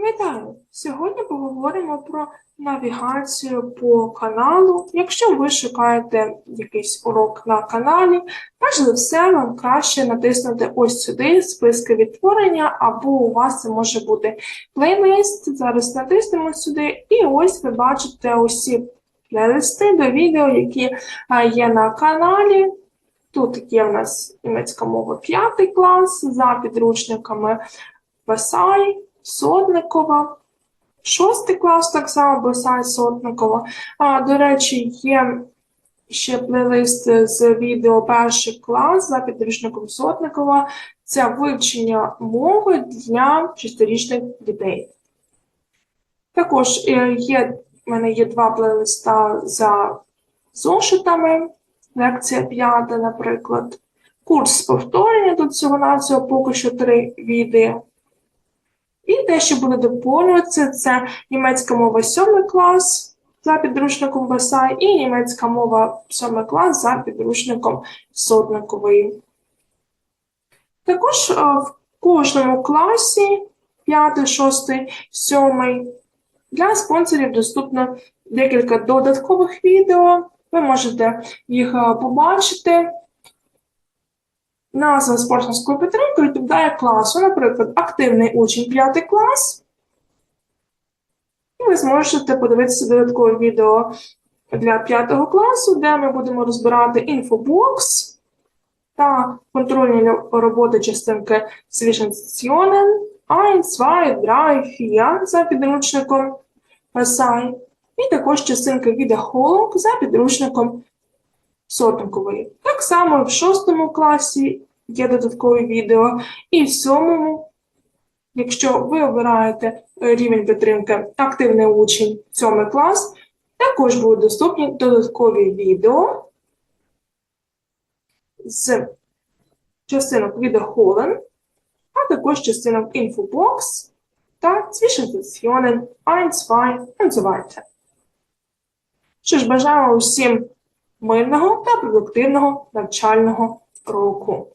Вітаю! Сьогодні поговоримо про навігацію по каналу. Якщо ви шукаєте якийсь урок на каналі, перш за все вам краще натиснути ось сюди списки відтворення, або у вас це може бути плейлист. Зараз натиснемо сюди, і ось ви бачите усі плейлисти до відео, які є на каналі. Тут є в нас німецька мова 5 клас за підручниками Васай, Сотникова, шостий клас так само Босай Сотникова. А, до речі, є ще плейлист з відео перший клас за підручником Сотникова. Це вивчення мови для шестирічних дітей. Також е, є, в мене є два плейлиста за зошитами. Лекція п'ята, наприклад. Курс повторення тут всього навсього поки що три відео. І те, що буде доповнюватися, це німецька мова 7 клас за підручником Басай і німецька мова 7 клас за підручником Сотникової. Також е, в кожному класі 5, 6, 7 для спонсорів доступно декілька додаткових відео. Ви можете їх е, побачити. Назва спортсменської підтримки відповідає класу, наприклад, активний учень 5 клас. І ви зможете подивитися додаткове відео для 5 класу, де ми будемо розбирати інфобокс та контрольні роботи частинки Zwischenstationen 1, 2, 3, 4 за підручником Pasai. І також частинка відеохолог за підручником Сотникової. Так само в шостому класі є додаткові відео, і в сьомому, якщо ви обираєте е, рівень підтримки активний учень 7 клас, також будуть доступні додаткові відео з частинок відеохолен, а також частинок інфобокс та Zwischenstationen 1, 2 und so. Що ж, бажаємо усім мирного та продуктивного навчального року.